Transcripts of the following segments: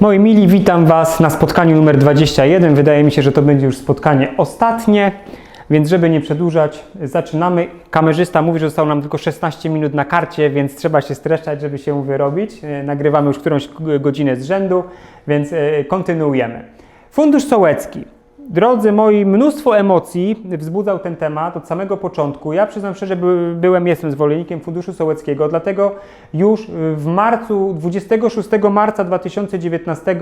Moi mili, witam Was na spotkaniu numer 21. Wydaje mi się, że to będzie już spotkanie ostatnie, więc żeby nie przedłużać, zaczynamy. Kamerzysta mówi, że zostało nam tylko 16 minut na karcie, więc trzeba się streszczać, żeby się wyrobić. E, Nagrywamy już którąś godzinę z rzędu, więc e, kontynuujemy. Fundusz Sołecki. Drodzy moi, mnóstwo emocji wzbudzał ten temat od samego początku. Ja przyznam szczerze, by, byłem, jestem zwolennikiem Funduszu Sołeckiego, dlatego już w marcu, 26 marca 2019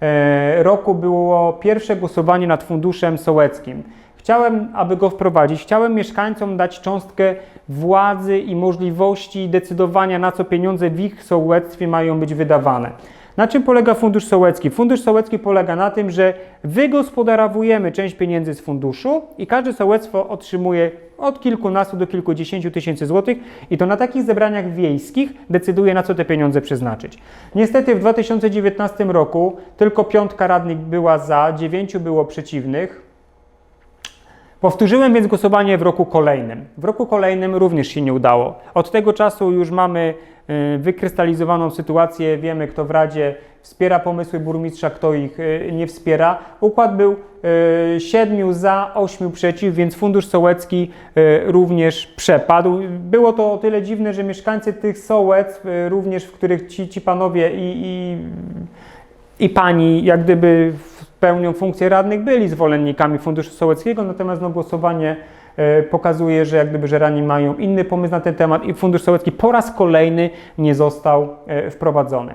e, roku było pierwsze głosowanie nad Funduszem Sołeckim. Chciałem, aby go wprowadzić. Chciałem mieszkańcom dać cząstkę władzy i możliwości decydowania, na co pieniądze w ich sołectwie mają być wydawane. Na czym polega Fundusz Sołecki? Fundusz Sołecki polega na tym, że wygospodarowujemy część pieniędzy z funduszu i każde sołectwo otrzymuje od kilkunastu do kilkudziesięciu tysięcy złotych i to na takich zebraniach wiejskich decyduje, na co te pieniądze przeznaczyć. Niestety w 2019 roku tylko piątka radnych była za, dziewięciu było przeciwnych. Powtórzyłem więc głosowanie w roku kolejnym. W roku kolejnym również się nie udało. Od tego czasu już mamy wykrystalizowaną sytuację, wiemy kto w Radzie wspiera pomysły burmistrza, kto ich y, nie wspiera. Układ był y, siedmiu za, ośmiu przeciw, więc Fundusz Sołecki y, również przepadł. Było to o tyle dziwne, że mieszkańcy tych sołectw, y, również w których ci, ci panowie i, i i pani jak gdyby pełnią funkcję radnych, byli zwolennikami Funduszu Sołeckiego, natomiast no, głosowanie pokazuje, że jak gdyby, że radni mają inny pomysł na ten temat i Fundusz Sołecki po raz kolejny nie został e, wprowadzony.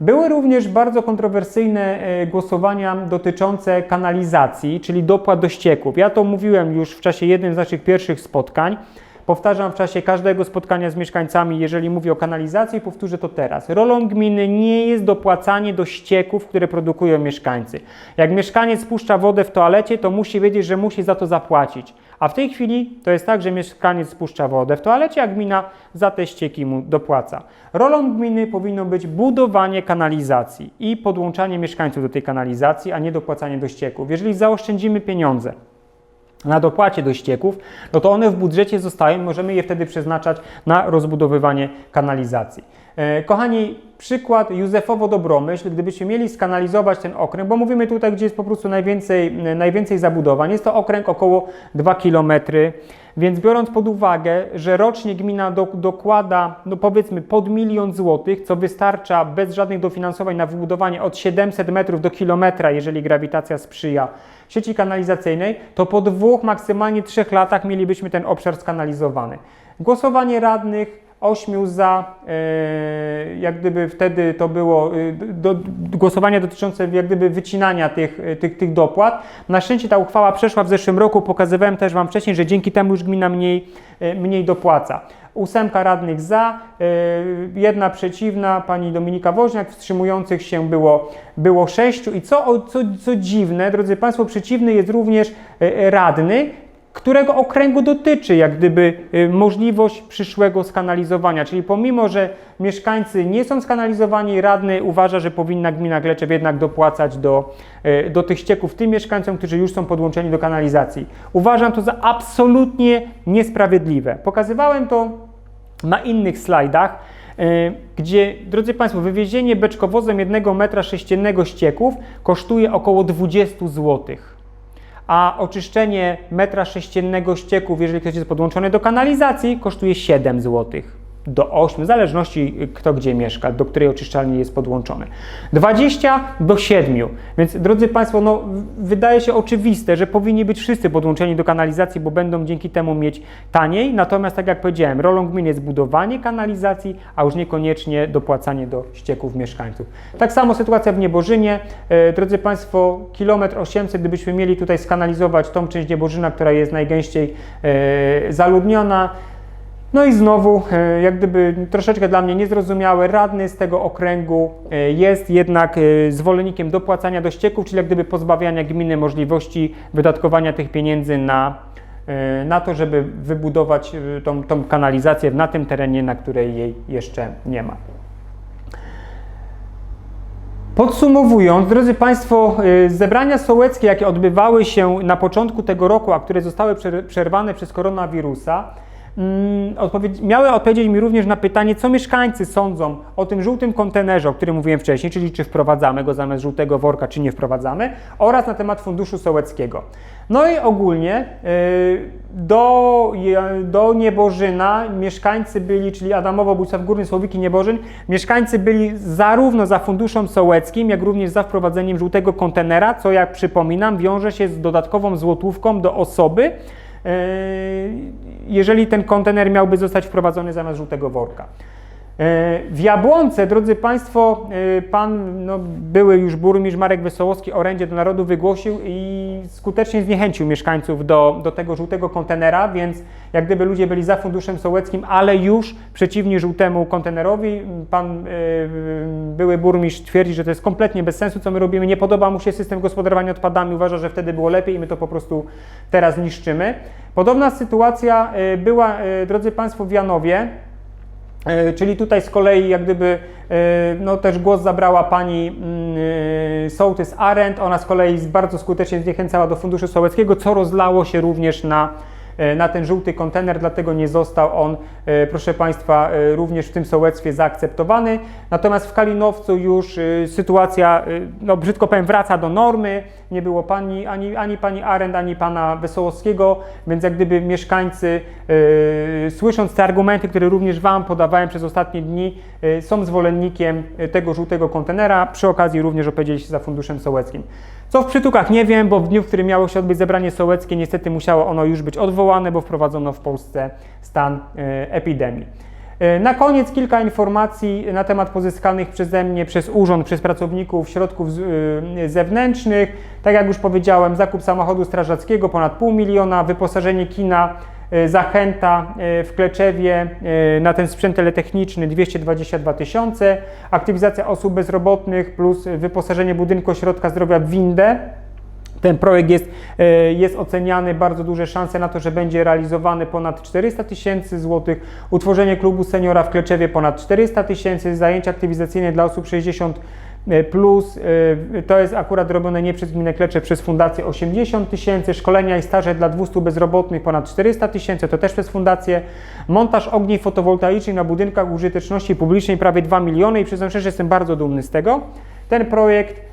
Były również bardzo kontrowersyjne e, głosowania dotyczące kanalizacji, czyli dopłat do ścieków. Ja to mówiłem już w czasie jednym z naszych pierwszych spotkań. Powtarzam w czasie każdego spotkania z mieszkańcami, jeżeli mówię o kanalizacji, powtórzę to teraz. Rolą gminy nie jest dopłacanie do ścieków, które produkują mieszkańcy. Jak mieszkaniec spuszcza wodę w toalecie, to musi wiedzieć, że musi za to zapłacić. A w tej chwili to jest tak, że mieszkaniec spuszcza wodę w toalecie, a gmina za te ścieki mu dopłaca. Rolą gminy powinno być budowanie kanalizacji i podłączanie mieszkańców do tej kanalizacji, a nie dopłacanie do ścieków. Jeżeli zaoszczędzimy pieniądze, na dopłacie do ścieków, no to one w budżecie zostają, możemy je wtedy przeznaczać na rozbudowywanie kanalizacji. E, Kochani, przykład Józefowo-Dobromyśl, gdybyśmy mieli skanalizować ten okręg, bo mówimy tutaj, gdzie jest po prostu najwięcej, najwięcej zabudowań, jest to okręg około 2 km, więc biorąc pod uwagę, że rocznie gmina do, dokłada, no powiedzmy, pod milion złotych, co wystarcza bez żadnych dofinansowań na wybudowanie od 700 metrów do kilometra, jeżeli grawitacja sprzyja sieci kanalizacyjnej, to po dwóch, maksymalnie trzech latach mielibyśmy ten obszar skanalizowany. Głosowanie radnych, ośmiu za, e, jak gdyby wtedy to było e, do, głosowanie dotyczące jak gdyby wycinania tych, e, tych, tych dopłat. Na szczęście ta uchwała przeszła w zeszłym roku, pokazywałem też Wam wcześniej, że dzięki temu już gmina mniej, mniej dopłaca. Ósemka radnych za, jedna przeciwna, pani Dominika Woźniak, wstrzymujących się było, było sześciu. I co, co, co dziwne, drodzy Państwo, przeciwny jest również radny, którego okręgu dotyczy jak gdyby y, możliwość przyszłego skanalizowania. Czyli pomimo, że mieszkańcy nie są skanalizowani, radny uważa, że powinna gmina Gleczew jednak dopłacać do, y, do tych ścieków tym mieszkańcom, którzy już są podłączeni do kanalizacji. Uważam to za absolutnie niesprawiedliwe. Pokazywałem to na innych slajdach, y, gdzie, drodzy Państwo, wywiezienie beczkowozem jednego metra sześciennego ścieków kosztuje około 20 złotych a oczyszczenie metra sześciennego ścieków, jeżeli ktoś jest podłączony do kanalizacji, kosztuje 7 zł do 8, w zależności y, kto gdzie mieszka, do której oczyszczalni jest podłączony. 20 do 7. Więc drodzy Państwo, no, wydaje się oczywiste, że powinni być wszyscy podłączeni do kanalizacji, bo będą dzięki temu mieć taniej. Natomiast, tak jak powiedziałem, rolą gminy jest budowanie kanalizacji, a już niekoniecznie dopłacanie do ścieków mieszkańców. Tak samo sytuacja w Niebożynie. E, drodzy Państwo, kilometr 800, gdybyśmy mieli tutaj skanalizować tą część Niebożyna, która jest najgęściej e, zaludniona, no i znowu, e, jak gdyby troszeczkę dla mnie niezrozumiałe, radny z tego okręgu e, jest jednak e, zwolennikiem dopłacania do ścieków, czyli jak gdyby pozbawiania gminy możliwości wydatkowania tych pieniędzy na, na to, żeby wybudować tą, tą kanalizację na tym terenie, na której jej jeszcze nie ma. Podsumowując, drodzy Państwo, zebrania sołeckie, jakie odbywały się na początku tego roku, a które zostały przer- przerwane przez koronawirusa, mm, odpowiedź, miały odpowiedzieć mi również na pytanie, co mieszkańcy sądzą o tym żółtym kontenerze, o którym mówiłem wcześniej, czyli czy wprowadzamy go zamiast żółtego worka, czy nie wprowadzamy, oraz na temat Funduszu Sołeckiego. No i ogólnie y, do, do Niebożyna mieszkańcy byli, czyli Adamowo, Bójcaw Górny, Słowiki, Niebożyn, mieszkańcy byli zarówno za Funduszem Sołeckim, jak również za wprowadzeniem żółtego kontenera, co jak przypominam wiąże się z dodatkową złotówką do osoby, jeżeli ten kontener miałby zostać wprowadzony zamiast żółtego worka. E, W Jabłonce, drodzy Państwo, e, pan no, były już burmistrz Marek Wesołowski orędzie do narodu wygłosił i skutecznie zniechęcił mieszkańców do, do tego żółtego kontenera, więc jak gdyby ludzie byli za funduszem sołeckim, ale już przeciwni żółtemu kontenerowi. Pan e, były burmistrz twierdzi, że to jest kompletnie bez sensu, co my robimy. Nie podoba mu się system gospodarowania odpadami, uważa, że wtedy było lepiej i my to po prostu teraz niszczymy. Podobna sytuacja była, drodzy Państwo, w Janowie. E, Czyli tutaj z kolei jak gdyby e, no, też głos zabrała pani mm, e, Sołtys Arendt. Ona z kolei bardzo skutecznie zniechęcała do Funduszu Sołeckiego, co rozlało się również na, na ten żółty kontener, dlatego nie został on, e, proszę Państwa, e, również w tym sołectwie zaakceptowany. Natomiast w Kalinowcu już e, sytuacja, e, no brzydko powiem, wraca do normy. Nie było pani, ani, ani pani Arendt, ani pana Wesołowskiego, więc jak gdyby mieszkańcy, e, słysząc te argumenty, które również Wam podawałem przez ostatnie dni, e, są zwolennikiem e, tego żółtego kontenera. Przy okazji również opowiedzieli się za Funduszem Sołeckim. Co w przytukach nie wiem, bo w dniu, w którym miało się odbyć zebranie sołeckie, niestety musiało ono już być odwołane, bo wprowadzono w Polsce stan e, epidemii. E, Na koniec kilka informacji na temat pozyskanych przeze mnie, przez urząd, przez pracowników środków y, zewnętrznych. Tak jak już powiedziałem, zakup samochodu strażackiego ponad pół miliona, wyposażenie kina Zachęta y, w Kleczewie y, na ten sprzęt teletechniczny 222 tysiące, aktywizacja osób bezrobotnych plus wyposażenie budynku ośrodka zdrowia w windę ten projekt jest, e, jest oceniany, bardzo duże szanse na to, że będzie realizowany ponad 400 tysięcy złotych. Utworzenie klubu seniora w Kleczewie ponad 400 tysięcy, zajęcia aktywizacyjne dla osób 60 plus, e, to jest akurat robione nie przez gminę Klecze, przez fundację 80 tysięcy, szkolenia i staże dla 200 bezrobotnych ponad 400 tysięcy, to też przez fundację, montaż ogni fotowoltaicznych na budynkach użyteczności publicznej prawie 2 miliony i przyznam szczerze, jestem bardzo dumny z tego. Ten projekt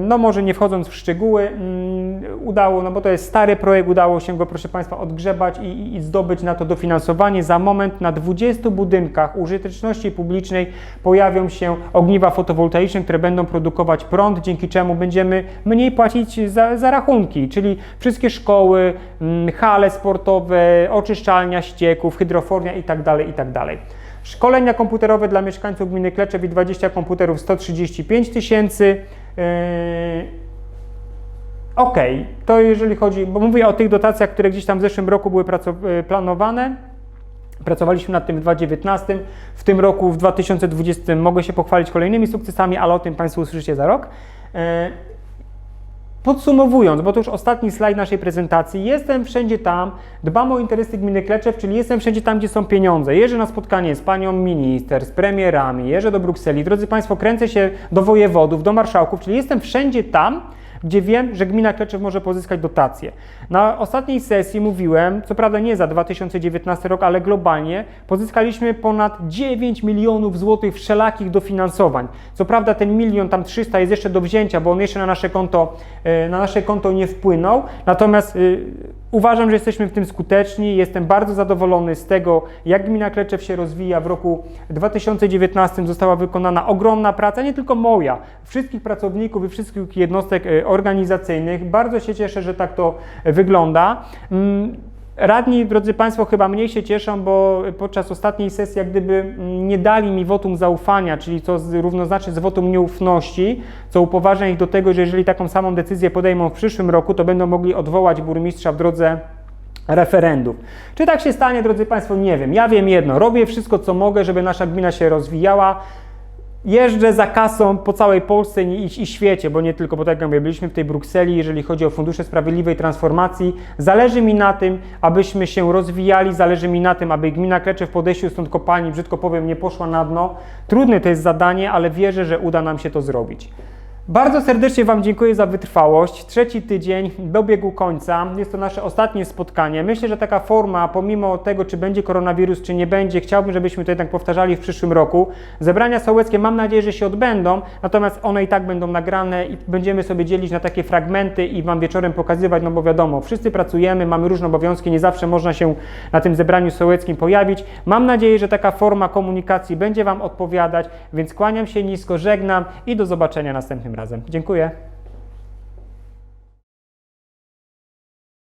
no może nie wchodząc w szczegóły, udało, no bo to jest stary projekt, udało się go, proszę Państwa, odgrzebać i, i- zdobyć na to dofinansowanie. Za moment na 20 budynkach użyteczności publicznej pojawią się ogniwa fotowoltaiczne, które będą produkować prąd, dzięki czemu będziemy mniej płacić za, za rachunki, czyli wszystkie szkoły, hale sportowe, oczyszczalnia ścieków, hydrofornia itd., itd. Szkolenia komputerowe dla mieszkańców gminy Kleczew i 20 komputerów 135 tysięcy. Yy, Okej, to jeżeli chodzi, bo mówię o tych dotacjach, które gdzieś tam w zeszłym roku były yy, planowane. Pracowaliśmy nad tym w 2019, w tym roku, w 2020 mogę się pochwalić kolejnymi sukcesami, ale o tym Państwo usłyszycie za rok. Podsumowując, bo to już ostatni slajd naszej prezentacji, jestem wszędzie tam, dbam o interesy gminy Kleczew, czyli jestem wszędzie tam, gdzie są pieniądze. Jeżdżę na spotkanie z panią minister, z premierami, jeżdżę do Brukseli. Drodzy Państwo, kręcę się do wojewodów, do marszałków, czyli jestem wszędzie tam, gdzie wiem, że gmina Kleczew może pozyskać dotacje. Na ostatniej sesji mówiłem, co prawda nie za 2019 rok, ale globalnie, pozyskaliśmy ponad 9 milionów złotych wszelakich dofinansowań. Co prawda ten milion, tam 300 jest jeszcze do wzięcia, bo on jeszcze na nasze konto, e, na nasze konto nie wpłynął, natomiast y, uważam, że jesteśmy w tym skuteczni. Jestem bardzo zadowolony z tego, jak gmina Kleczew się rozwija. W roku 2019 została wykonana ogromna praca, nie tylko moja, wszystkich pracowników i wszystkich jednostek e, organizacyjnych. Bardzo się cieszę, że tak to wygląda. Mm, Radni, drodzy Państwo, chyba mniej się cieszą, bo podczas ostatniej sesji jak gdyby mm, nie dali mi wotum zaufania, czyli co równoznacznie z wotum nieufności, co upoważnia ich do tego, że jeżeli taką samą decyzję podejmą w przyszłym roku, to będą mogli odwołać burmistrza w drodze referendów. Czy tak się stanie, drodzy Państwo, nie wiem. Ja wiem jedno, robię wszystko, co mogę, żeby nasza gmina się rozwijała. Jeżdżę za kasą po całej Polsce i, i świecie, bo nie tylko, bo tak jak mówię, byliśmy w tej Brukseli, jeżeli chodzi o Fundusze Sprawiedliwej Transformacji. Zależy mi na tym, abyśmy się rozwijali, zależy mi na tym, aby gmina Kleczew w podejściu stąd kopalni, brzydko powiem, nie poszła na dno. Trudne to jest zadanie, ale wierzę, że uda nam się to zrobić. Bardzo serdecznie Wam dziękuję za wytrwałość. Trzeci tydzień dobiegł końca. Jest to nasze ostatnie spotkanie. Myślę, że taka forma, pomimo tego, czy będzie koronawirus, czy nie będzie, chciałbym, żebyśmy to jednak powtarzali w przyszłym roku. Zebrania sołeckie mam nadzieję, że się odbędą, natomiast one i tak będą nagrane i będziemy sobie dzielić na takie fragmenty i Wam wieczorem pokazywać, no bo wiadomo, wszyscy pracujemy, mamy różne obowiązki, nie zawsze można się na tym zebraniu sołeckim pojawić. Mam nadzieję, że taka forma komunikacji będzie Wam odpowiadać, więc kłaniam się nisko, żegnam i do zobaczenia następnym razem. Dziękuję.